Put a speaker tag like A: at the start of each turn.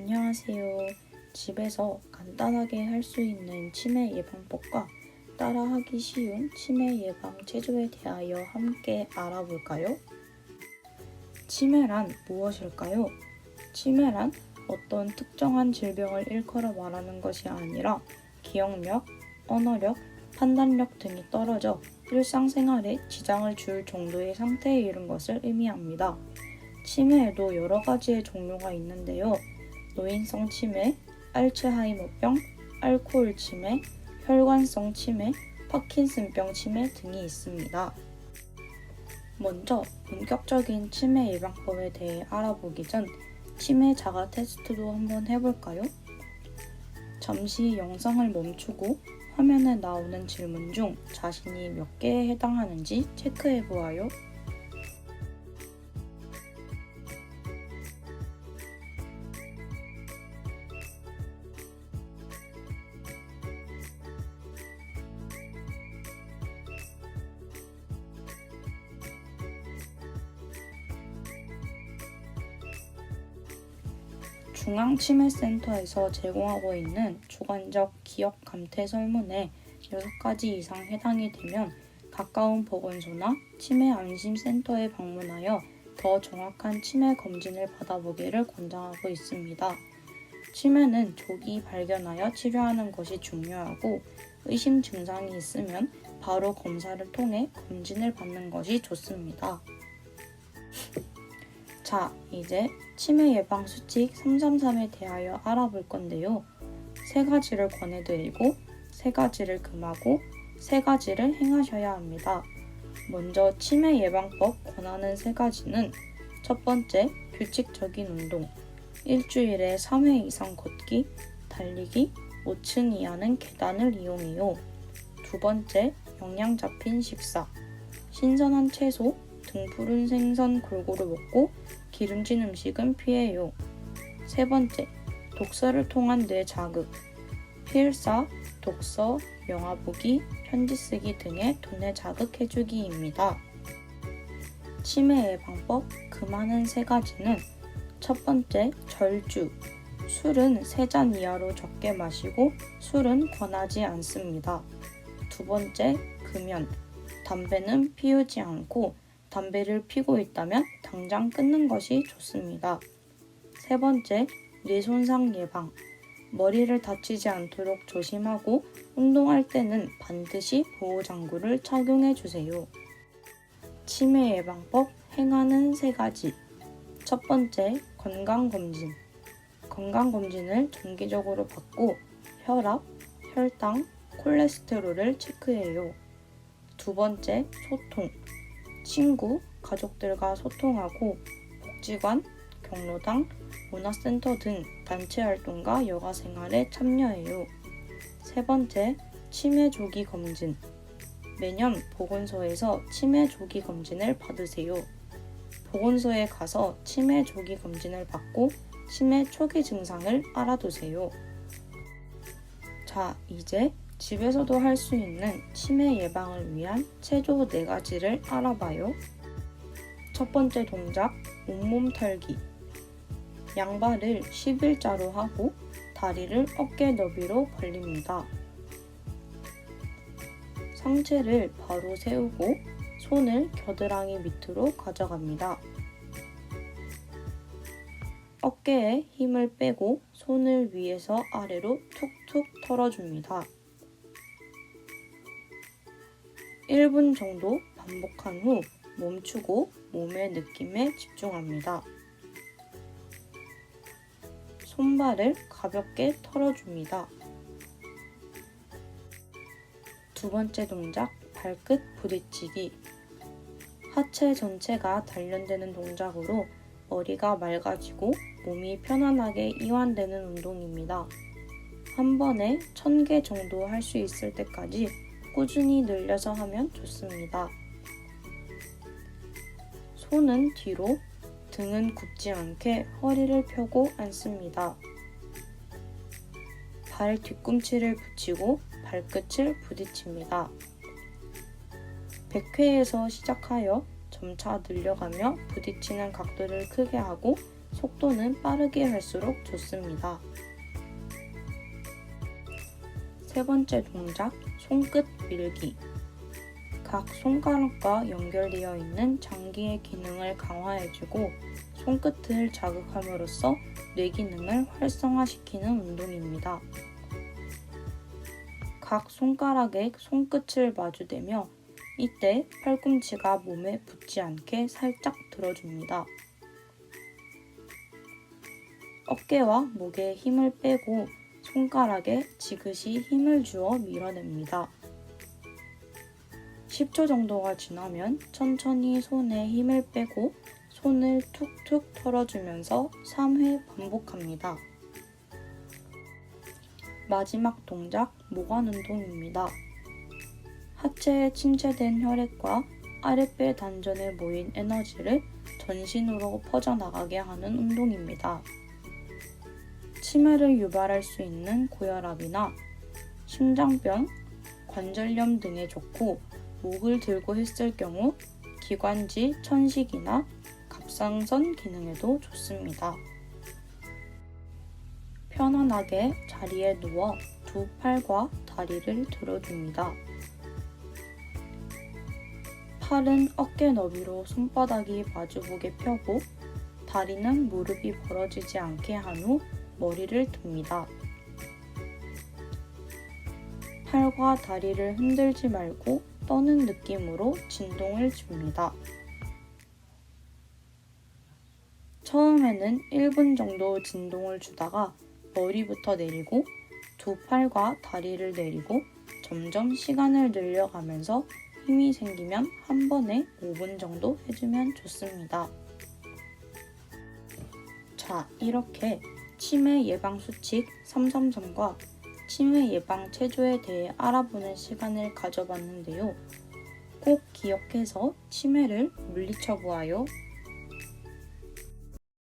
A: 안녕하세요. 집에서 간단하게 할 수 있는 치매 예방법과 따라하기 쉬운 치매 예방 체조에 대하여 함께 알아볼까요? 치매란 무엇일까요? 치매란 어떤 특정한 질병을 일컬어 말하는 것이 아니라 기억력, 언어력, 판단력 등이 떨어져 일상생활에 지장을 줄 정도의 상태에 이른 것을 의미합니다. 치매에도 여러 가지의 종류가 있는데요. 노인성 치매, 알츠하이머병, 알코올 치매, 혈관성 치매, 파킨슨병 치매 등이 있습니다. 먼저 본격적인 치매 예방법에 대해 알아보기 전 치매 자가 테스트도 한번 해볼까요? 잠시 영상을 멈추고 화면에 나오는 질문 중 자신이 몇 개에 해당하는지 체크해 보아요. 중앙치매센터에서 제공하고 있는 주관적 기억 감퇴 설문에 6가지 이상 해당이 되면 가까운 보건소나 치매 안심센터에 방문하여 더 정확한 치매 검진을 받아보기를 권장하고 있습니다. 치매는 조기 발견하여 치료하는 것이 중요하고 의심 증상이 있으면 바로 검사를 통해 검진을 받는 것이 좋습니다. 자, 이제 치매 예방 수칙 333에 대하여 알아볼 건데요. 세 가지를 권해드리고 세 가지를 금하고 세 가지를 행하셔야 합니다. 먼저 치매 예방법 권하는 세 가지는 첫 번째, 규칙적인 운동. 일주일에 3회 이상 걷기, 달리기, 5층 이하는 계단을 이용해요. 두 번째, 영양 잡힌 식사. 신선한 채소, 등 푸른 생선 골고루 먹고 기름진 음식은 피해요. 세 번째, 독서를 통한 뇌 자극. 필사, 독서, 영화 보기, 편지 쓰기 등의 두뇌 자극해주기입니다. 치매 예방법 금하는 세 가지는 첫 번째, 절주. 술은 세 잔 이하로 적게 마시고 술은 권하지 않습니다. 두 번째, 금연. 담배는 피우지 않고 담배를 피고 있다면 당장 끊는 것이 좋습니다. 세 번째, 뇌 손상 예방. 머리를 다치지 않도록 조심하고 운동할 때는 반드시 보호 장구를 착용해 주세요. 치매 예방법 행하는 세 가지. 첫 번째, 건강검진. 건강검진을 정기적으로 받고 혈압, 혈당, 콜레스테롤을 체크해요. 두 번째, 소통. 친구, 가족들과 소통하고 복지관, 경로당, 문화센터 등 단체 활동과 여가 생활에 참여해요. 세 번째, 치매 조기 검진. 매년 보건소에서 치매 조기 검진을 받으세요. 보건소에 가서 치매 조기 검진을 받고 치매 초기 증상을 알아두세요. 자, 이제 집에서도 할 수 있는 치매 예방을 위한 체조 4가지를 알아봐요. 첫 번째 동작, 온몸 털기. 양발을 11자로 하고 다리를 어깨 너비로 벌립니다. 상체를 바로 세우고 손을 겨드랑이 밑으로 가져갑니다. 어깨에 힘을 빼고 손을 위에서 아래로 툭툭 털어줍니다. 1분 정도 반복한 후 멈추고 몸의 느낌에 집중합니다. 손발을 가볍게 털어줍니다. 두 번째 동작, 발끝 부딪히기. 하체 전체가 단련되는 동작으로 머리가 맑아지고 몸이 편안하게 이완되는 운동입니다. 한 번에 1000개 정도 할 수 있을 때까지 꾸준히 늘려서 하면 좋습니다. 손은 뒤로, 등은 굽지 않게 허리를 펴고 앉습니다. 발 뒤꿈치를 붙이고 발끝을 부딪힙니다. 100회에서 시작하여 점차 늘려가며 부딪히는 각도를 크게 하고 속도는 빠르게 할수록 좋습니다. 세 번째 동작, 손끝 밀기. 각 손가락과 연결되어 있는 장기의 기능을 강화해주고 손끝을 자극함으로써 뇌 기능을 활성화시키는 운동입니다. 각 손가락의 손끝을 마주대며 이때 팔꿈치가 몸에 붙지 않게 살짝 들어줍니다. 어깨와 목에 힘을 빼고 손가락에 지그시 힘을 주어 밀어냅니다. 10초 정도가 지나면 천천히 손에 힘을 빼고 손을 툭툭 털어주면서 3회 반복합니다. 마지막 동작 모관 운동입니다. 하체에 침체된 혈액과 아랫배 단전에 모인 에너지를 전신으로 퍼져나가게 하는 운동입니다. 치매를 유발할 수 있는 고혈압이나 심장병, 관절염 등에 좋고 목을 들고 했을 경우 기관지 천식이나 갑상선 기능에도 좋습니다. 편안하게 자리에 누워 두 팔과 다리를 들어줍니다. 팔은 어깨 너비로 손바닥이 마주보게 펴고 다리는 무릎이 벌어지지 않게 한 후 머리를 듭니다. 팔과 다리를 흔들지 말고 떠는 느낌으로 진동을 줍니다. 처음에는 1분 정도 진동을 주다가 머리부터 내리고 두 팔과 다리를 내리고 점점 시간을 늘려가면서 힘이 생기면 한 번에 5분 정도 해주면 좋습니다. 자, 이렇게 치매 예방 수칙 333과 치매 예방 체조에 대해 알아보는 시간을 가져봤는데요. 꼭 기억해서 치매를 물리쳐 보아요.